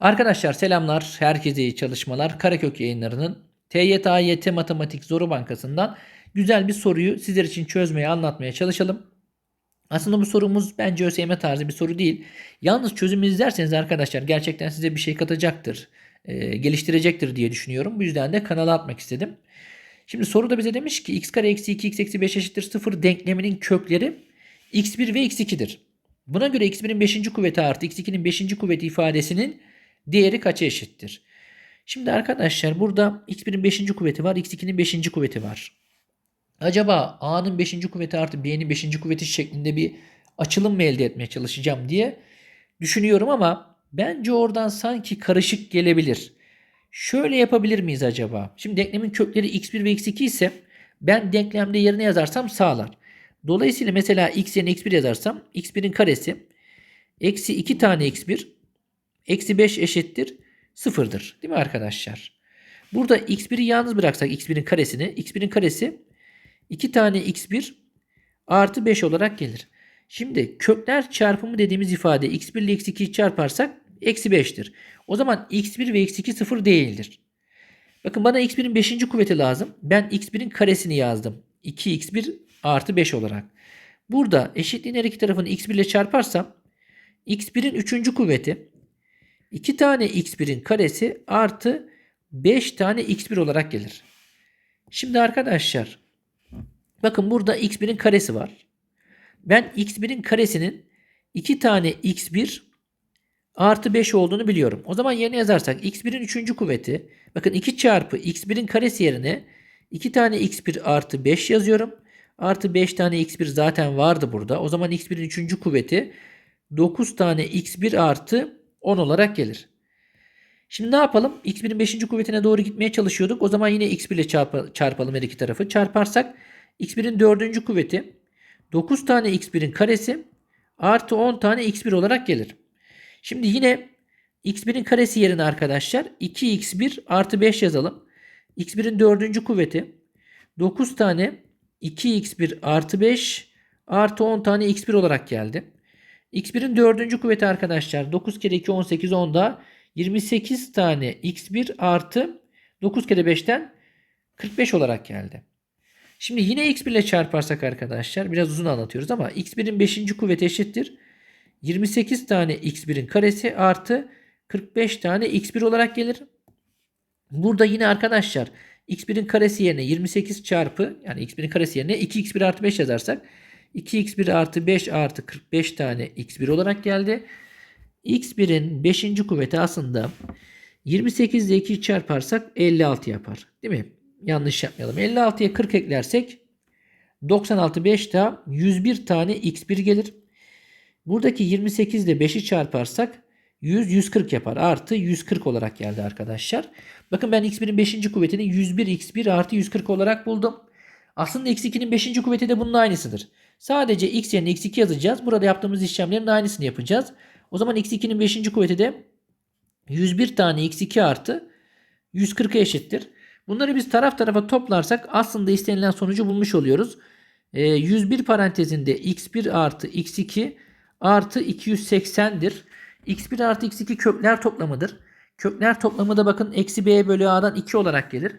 Arkadaşlar selamlar. Herkese iyi çalışmalar. Karakök yayınlarının TYT AYT Matematik Zoru Bankası'ndan güzel bir soruyu sizler için çözmeye, anlatmaya çalışalım. Aslında bu sorumuz bence ÖSYM tarzı bir soru değil. Yalnız çözümü izlerseniz arkadaşlar gerçekten size bir şey katacaktır, e, geliştirecektir diye düşünüyorum. Bu yüzden de kanala atmak istedim. Şimdi soruda bize demiş ki x kare eksi 2 x eksi 5 eşittir 0 denkleminin kökleri x1 ve x2'dir. Buna göre x1'in 5. kuvveti artı x2'nin 5. kuvveti ifadesinin değeri kaça eşittir? Şimdi arkadaşlar burada x1'in 5. kuvveti var, x2'nin 5. kuvveti var. Acaba a'nın 5. kuvveti artı b'nin 5. kuvveti şeklinde bir açılım mı elde etmeye çalışacağım diye düşünüyorum ama bence oradan sanki karışık gelebilir. Şöyle yapabilir miyiz acaba? Şimdi denklemin kökleri x1 ve x2 ise ben denklemde yerine yazarsam sağlar. Dolayısıyla mesela x yerine x1 yazarsam x1'in karesi eksi 2 tane x1 eksi 5 eşittir 0'dır. Değil mi arkadaşlar? Burada x1'i yalnız bıraksak x1'in karesini x1'in karesi 2 tane x1 artı 5 olarak gelir. Şimdi kökler çarpımı dediğimiz ifade x1 ile x2'yi çarparsak eksi 5'tir. O zaman x1 ve x2 sıfır değildir. Bakın bana x1'in 5. kuvveti lazım. Ben x1'in karesini yazdım. 2x1 artı 5 olarak. Burada eşitliğin her iki tarafını x1 ile çarparsam x1'in 3. kuvveti 2 tane x1'in karesi artı 5 tane x1 olarak gelir. Şimdi arkadaşlar bakın burada x1'in karesi var. Ben x1'in karesinin 2 tane x1 artı 5 olduğunu biliyorum. O zaman yerine yazarsak x1'in 3. kuvveti bakın 2 çarpı x1'in karesi yerine 2 tane x1 artı 5 yazıyorum. Artı 5 tane x1 zaten vardı burada. O zaman x1'in 3. kuvveti 9 tane x1 artı 10 olarak gelir. Şimdi ne yapalım? x1'in 5. kuvvetine doğru gitmeye çalışıyorduk. O zaman yine x1 ile çarpa, çarpalım her iki tarafı. Çarparsak x1'in 4. kuvveti 9 tane x1'in karesi artı 10 tane x1 olarak gelir. Şimdi yine x1'in karesi yerine arkadaşlar 2x1 artı 5 yazalım. x1'in 4. kuvveti 9 tane 2x1 artı 5 artı 10 tane x1 olarak geldi. X1'in 4. kuvveti arkadaşlar 9 kere 2 18 10'da 28 tane x1 artı 9 kere 5'ten 45 olarak geldi. Şimdi yine x1 ile çarparsak arkadaşlar biraz uzun anlatıyoruz ama x1'in 5. kuvveti eşittir. 28 tane x1'in karesi artı 45 tane x1 olarak gelir. Burada yine arkadaşlar x1'in karesi yerine 28 çarpı yani x1'in karesi yerine 2x1 artı 5 yazarsak 2x1 artı 5 artı 45 tane x1 olarak geldi. x1'in 5. kuvveti aslında 28 ile 2'yi çarparsak 56 yapar. Değil mi? Yanlış yapmayalım. 56'ya 40 eklersek 96 5 daha 101 tane x1 gelir. Buradaki 28 ile 5'i çarparsak 100 140 yapar. Artı 140 olarak geldi arkadaşlar. Bakın ben x1'in 5. kuvvetini 101 x1 artı 140 olarak buldum. Aslında x2'nin 5. kuvveti de bunun aynısıdır. Sadece x yerine x2 yazacağız. Burada yaptığımız işlemlerin aynısını yapacağız. O zaman x2'nin 5. kuvveti de 101 tane x2 artı 140'a eşittir. Bunları biz taraf tarafa toplarsak aslında istenilen sonucu bulmuş oluyoruz. E, 101 parantezinde x1 artı x2 artı 280'dir. x1 artı x2 kökler toplamıdır. Kökler toplamı da bakın eksi b bölü a'dan 2 olarak gelir.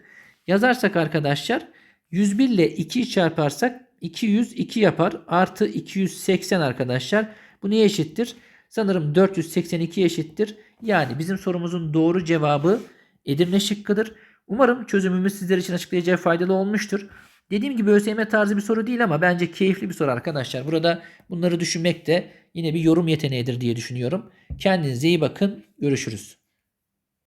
Yazarsak arkadaşlar 101 ile 2'yi çarparsak 202 yapar. Artı 280 arkadaşlar. Bu neye eşittir? Sanırım 482 eşittir. Yani bizim sorumuzun doğru cevabı Edirne şıkkıdır. Umarım çözümümüz sizler için açıklayacağı faydalı olmuştur. Dediğim gibi ÖSYM tarzı bir soru değil ama bence keyifli bir soru arkadaşlar. Burada bunları düşünmek de yine bir yorum yeteneğidir diye düşünüyorum. Kendinize iyi bakın. Görüşürüz.